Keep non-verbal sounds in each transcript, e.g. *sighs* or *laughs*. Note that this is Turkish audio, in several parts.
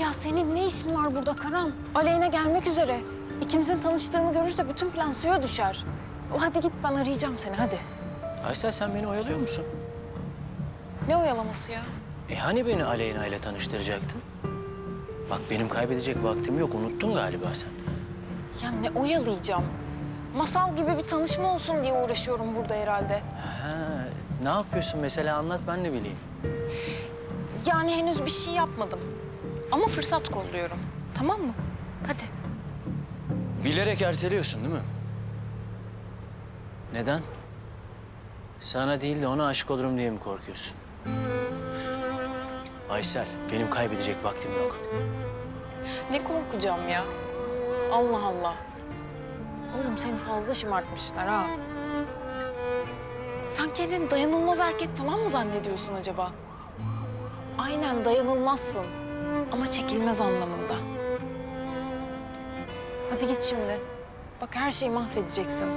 Ya senin ne işin var burada Karan? Aleyna gelmek üzere. İkimizin tanıştığını görürse bütün plan suya düşer. O, Hadi git ben arayacağım seni hadi. Aysel sen beni oyalıyor musun? Ne oyalaması ya? E hani beni Aleyna ile tanıştıracaktın? Bak benim kaybedecek vaktim yok. Unuttun galiba sen. Ya ne oyalayacağım? Masal gibi bir tanışma olsun diye uğraşıyorum burada herhalde. Ha, ne yapıyorsun mesela anlat ben de bileyim. Yani henüz bir şey yapmadım. Ama fırsat kolluyorum. Tamam mı? Hadi. Bilerek erteliyorsun değil mi? Neden? Sana değil de ona aşık olurum diye mi korkuyorsun? Aysel, benim kaybedecek vaktim yok. Ne korkacağım ya? Allah Allah. Oğlum seni fazla şımartmışlar ha. Sen kendini dayanılmaz erkek falan mı zannediyorsun acaba? Aynen dayanılmazsın. Ama çekilmez anlamında. Hadi git şimdi. Bak her şeyi mahvedeceksin.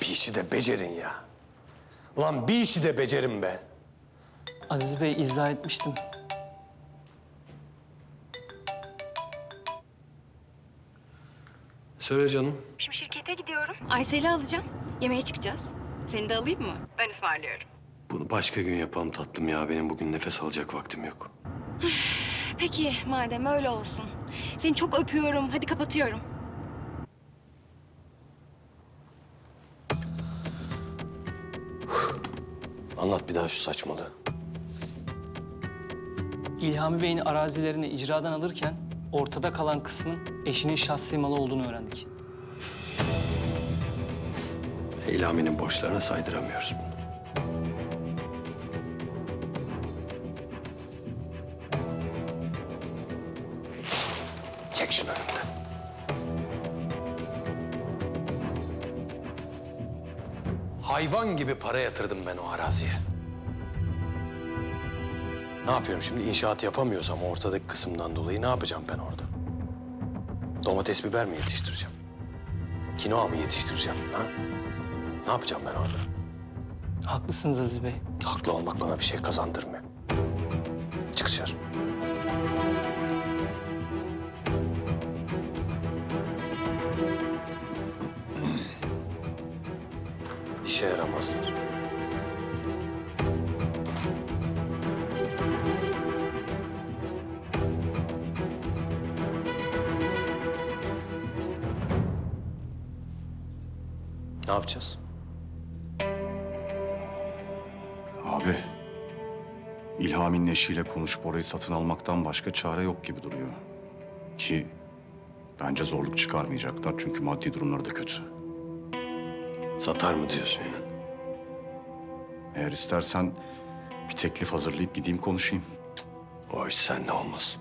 Bir işi de becerin ya. Ulan bir işi de becerin be. Aziz Bey izah etmiştim. Söyle canım. Şimdi şirkete gidiyorum. Aysel'i alacağım. Yemeğe çıkacağız. Seni de alayım mı? Ben ısmarlıyorum. Bunu başka gün yapalım tatlım ya. Benim bugün nefes alacak vaktim yok. *sighs* Peki madem öyle olsun. Seni çok öpüyorum. Hadi kapatıyorum. *sighs* Anlat bir daha şu saçmalığı. İlhami Bey'in arazilerini icradan alırken ortada kalan kısmın eşinin şahsi malı olduğunu öğrendik. İlhami'nin borçlarına saydıramıyoruz bunu. Çek şunu önümden. Hayvan gibi para yatırdım ben o araziye. Ne yapıyorum şimdi? İnşaat yapamıyorsam ortadaki kısımdan dolayı ne yapacağım ben orada? Domates biber mi yetiştireceğim? Kinoa mı yetiştireceğim? Ha? Ne yapacağım ben orada? Haklısınız Aziz Bey. Haklı olmak bana bir şey kazandırmıyor. Çık dışarı. Ne yapacağız? Abi, İlhami'nin eşiyle konuşup orayı satın almaktan başka çare yok gibi duruyor. Ki bence zorluk çıkarmayacaklar çünkü maddi durumları da kötü. Satar mı diyorsun yani? Eğer istersen bir teklif hazırlayıp gideyim konuşayım. O iş seninle olmaz.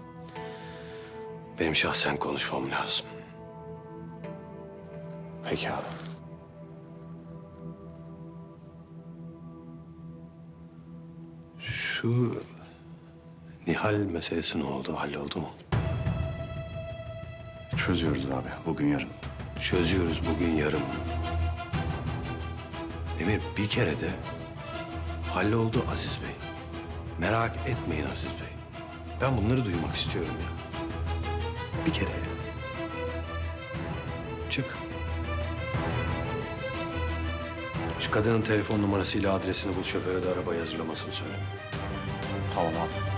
Benim şahsen konuşmam lazım. Peki abi. Şu Nihal meselesi ne oldu? Halloldu mu? Çözüyoruz abi bugün yarın. Çözüyoruz bugün yarın. Emir bir kere de halloldu Aziz Bey. Merak etmeyin Aziz Bey. Ben bunları duymak istiyorum ya. Bir kere ya. Çık. Şu kadının telefon numarasıyla adresini bul şoföre de arabayı hazırlamasını söyle. Tamam abi.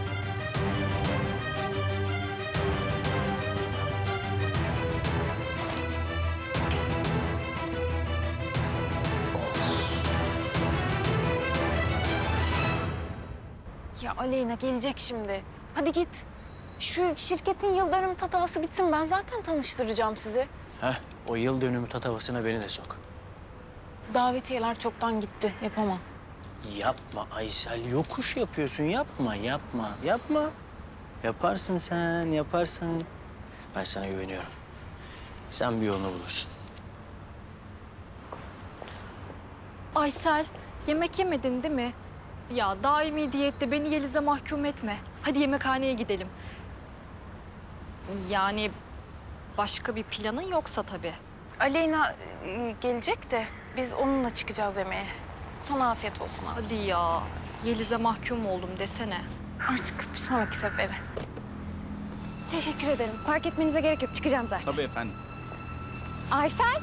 Ya Aleyna gelecek şimdi. Hadi git. Şu şirketin yıl dönümü tatavası bitsin. Ben zaten tanıştıracağım sizi. Heh, o yıl dönümü tatavasına beni de sok. Davetiyeler çoktan gitti. Yapamam. Yapma Aysel, yokuş yapıyorsun. Yapma, yapma, yapma. Yaparsın sen, yaparsın. Ben sana güveniyorum. Sen bir yolunu bulursun. Aysel, yemek yemedin değil mi? Ya daimi diyette beni Yeliz'e mahkum etme. Hadi yemekhaneye gidelim. Yani Başka bir planın yoksa tabii. Aleyna e, gelecek de biz onunla çıkacağız yemeğe. Sana afiyet olsun abi. Hadi ya. Yeliz'e mahkum oldum desene. Artık bir sonraki sefere. Teşekkür ederim. Park etmenize gerek yok. Çıkacağım zaten. Tabii efendim. Aysel.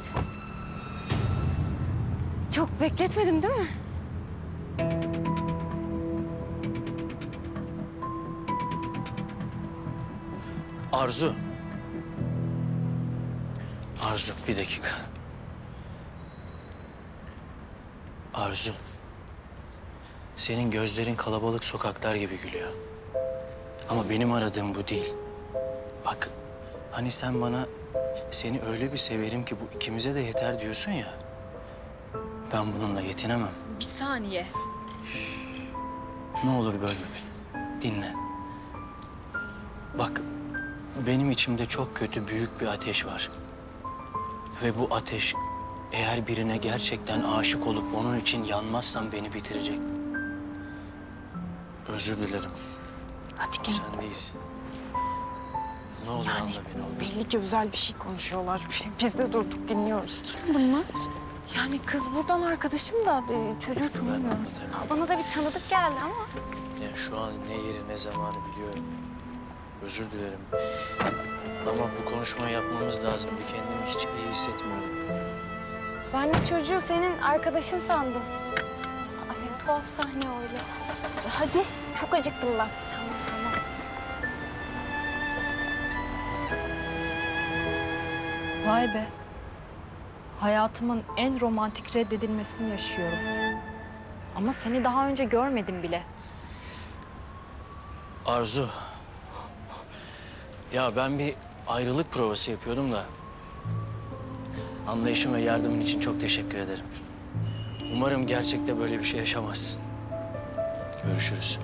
Çok bekletmedim değil mi? Arzu. Arzu bir dakika. Arzu. Senin gözlerin kalabalık sokaklar gibi gülüyor. Ama benim aradığım bu değil. Bak hani sen bana seni öyle bir severim ki bu ikimize de yeter diyorsun ya. Ben bununla yetinemem. Bir saniye. Ne olur böl beni. Dinle. Bak, benim içimde çok kötü büyük bir ateş var. Ve bu ateş eğer birine gerçekten aşık olup onun için yanmazsam beni bitirecek. Özür dilerim. Hadi Bu gel. sen değilsin. Ne olur Yani anla beni olur. belli ki özel bir şey konuşuyorlar. *laughs* Biz de durduk dinliyoruz. Kim bunlar? Yani kız buradan arkadaşım da e, çocuğu Ben tanımıyor. anlatamıyorum. Bana da bir tanıdık geldi ama. Yani şu an ne yeri ne zamanı biliyorum. Özür dilerim. Ama bu konuşmayı yapmamız lazım. Bir kendimi hiç iyi hissetmiyorum. Ben de çocuğu senin arkadaşın sandım. Aa, ne tuhaf sahne öyle. Hadi, çok acıktım ben. Tamam, tamam. Vay be. Hayatımın en romantik reddedilmesini yaşıyorum. Ama seni daha önce görmedim bile. Arzu. Ya ben bir ayrılık provası yapıyordum da. Anlayışın ve yardımın için çok teşekkür ederim. Umarım gerçekte böyle bir şey yaşamazsın. Görüşürüz.